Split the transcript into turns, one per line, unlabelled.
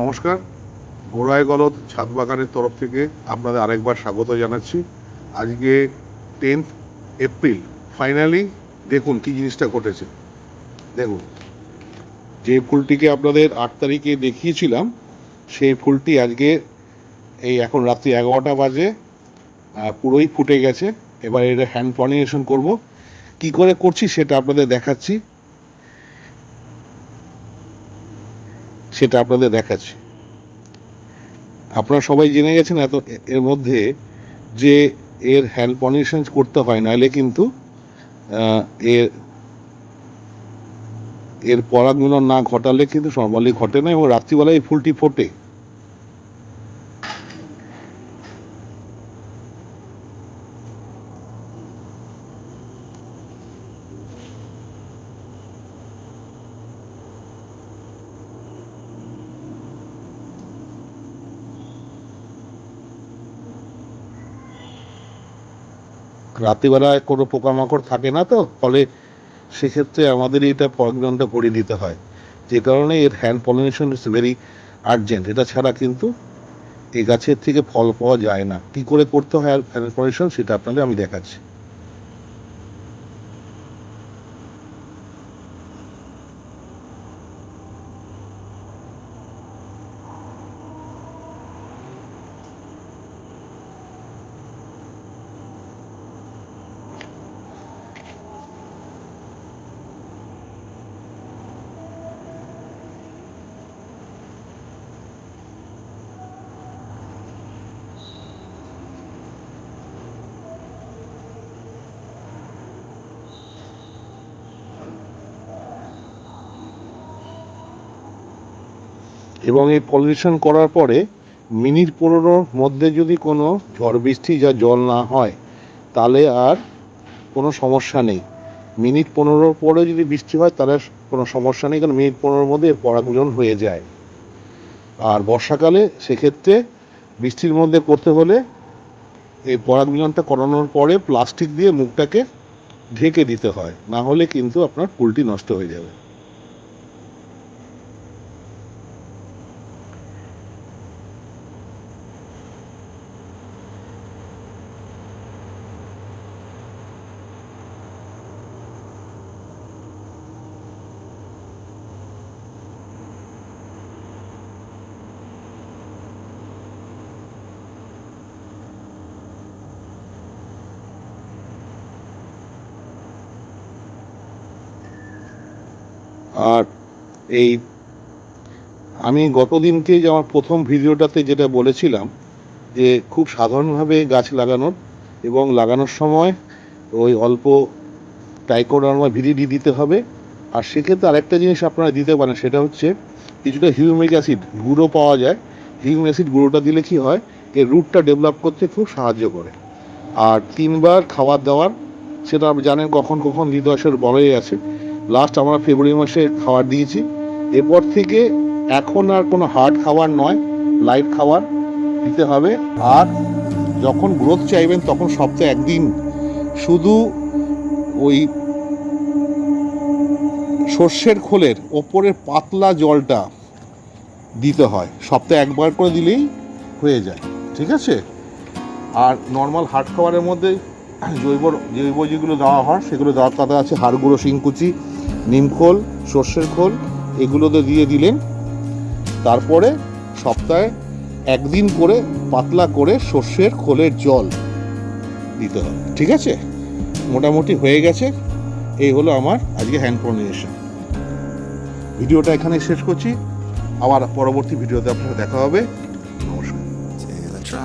নমস্কার। গোড়ায় গলদ ছাদ বাগানের তরফ থেকে আপনাদের আরেকবার স্বাগত জানাচ্ছি। আজকে টেন্থ এপ্রিল ফাইনালি দেখুন কি জিনিসটা ঘটেছে। দেখুন, যে ফুলটিকে আপনাদের আট তারিখে দেখিয়েছিলাম, সেই ফুলটি আজকে এই এখন রাত্রি এগারোটা বাজে পুরোই ফুটে গেছে। এবার এটা হ্যান্ড পলিনেশন করব। কি করে করছি সেটা আপনাদের দেখাচ্ছি। সেটা আপনাদের দেখাচ্ছি। আপনারা সবাই জেনে গেছেন এত এর মধ্যে যে এর হ্যান্ড পলিনেশন করতে হয়, নাহলে কিন্তু এর এর পরাগমিলন না ঘটালে কিন্তু নর্মালি ঘটে না এবং রাত্রিবেলায় এই ফুলটি ফোটে। রাত্রিবেলায় কোনো পোকামাকড় থাকে না তো, ফলে সেক্ষেত্রে আমাদের এটা পরাগমিলনটা করে নিতে হয়। যে কারণে এর hand pollination is very urgent এটা ছাড়া কিন্তু এ গাছের থেকে ফল পাওয়া যায় না। কি করে করতে হয় হ্যান্ড পলিনেশন সেটা আপনাদের আমি দেখাচ্ছি। এবং এই পলিউশন করার পরে মিনিট পনেরোর মধ্যে যদি কোনো ঝড় বৃষ্টি যা জল না হয়, তাহলে আর কোনো সমস্যা নেই। মিনিট পনেরোর পরে যদি বৃষ্টি হয়, তাহলে কোনো সমস্যা নেই, কারণ মিনিট পনেরোর মধ্যে এর পরাগমিলন হয়ে যায়। আর বর্ষাকালে সেক্ষেত্রে বৃষ্টির মধ্যে করতে হলে এই পরাগমিলনটা করানোর পরে প্লাস্টিক দিয়ে মুখটাকে ঢেকে দিতে হয়। না হলে কিন্তু আপনার ফুলটি নষ্ট হয়ে যাবে। আর এই আমি গতদিনকে যে আমার প্রথম ভিডিওটাতে যেটা বলেছিলাম যে খুব সাধারণভাবে গাছ লাগানোর এবং লাগানোর সময় ওই অল্প টাইকোডার্মা ভিডিডি দিতে হবে। আর সেক্ষেত্রে আরেকটা জিনিস আপনারা দিতে পারেন, সেটা হচ্ছে কিছুটা হিউমিক অ্যাসিড গুঁড়ো পাওয়া যায়। হিউমিক অ্যাসিড গুঁড়োটা দিলে কি হয়, এর রুটটা ডেভেলপ করতে খুব সাহায্য করে। আর তিনবার খাবার দাবার সেটা জানেন কখন কখন সেটা বলাই আছে লাস্ট আমরা ফেব্রুয়ারি মাসে খাবার দিয়েছি। এরপর থেকে এখন আর কোনো হার্ড খাবার নয় লাইট খাবার দিতে হবে। আর যখন গ্রোথ চাইবেন, তখন সপ্তাহে একদিন শুধু ওই সর্ষের খোলের ওপরের পাতলা জলটা দিতে হয়। সপ্তাহে একবার করে দিলেই হয়ে যায়। ঠিক আছে? আর নর্মাল হার্ড খাবারের মধ্যে জৈব জৈব যেগুলো দেওয়া হয়, সেগুলো দেওয়ার কথা আছে হাড় গুঁড়ো শিংকুচি নিমখোল সর্ষের খোল, এগুলোতে দিয়ে দিলেন তারপরে সপ্তাহে একদিন করে পাতলা করে সর্ষের খোলের জল দিতে হবে, ঠিক আছে? মোটামুটি হয়ে গেছে। এই হলো আমার আজকে হ্যান্ড পলিনেশন ভিডিওটা এখানে শেষ করছি। আবার পরবর্তী ভিডিওতে আপনার দেখা হবে।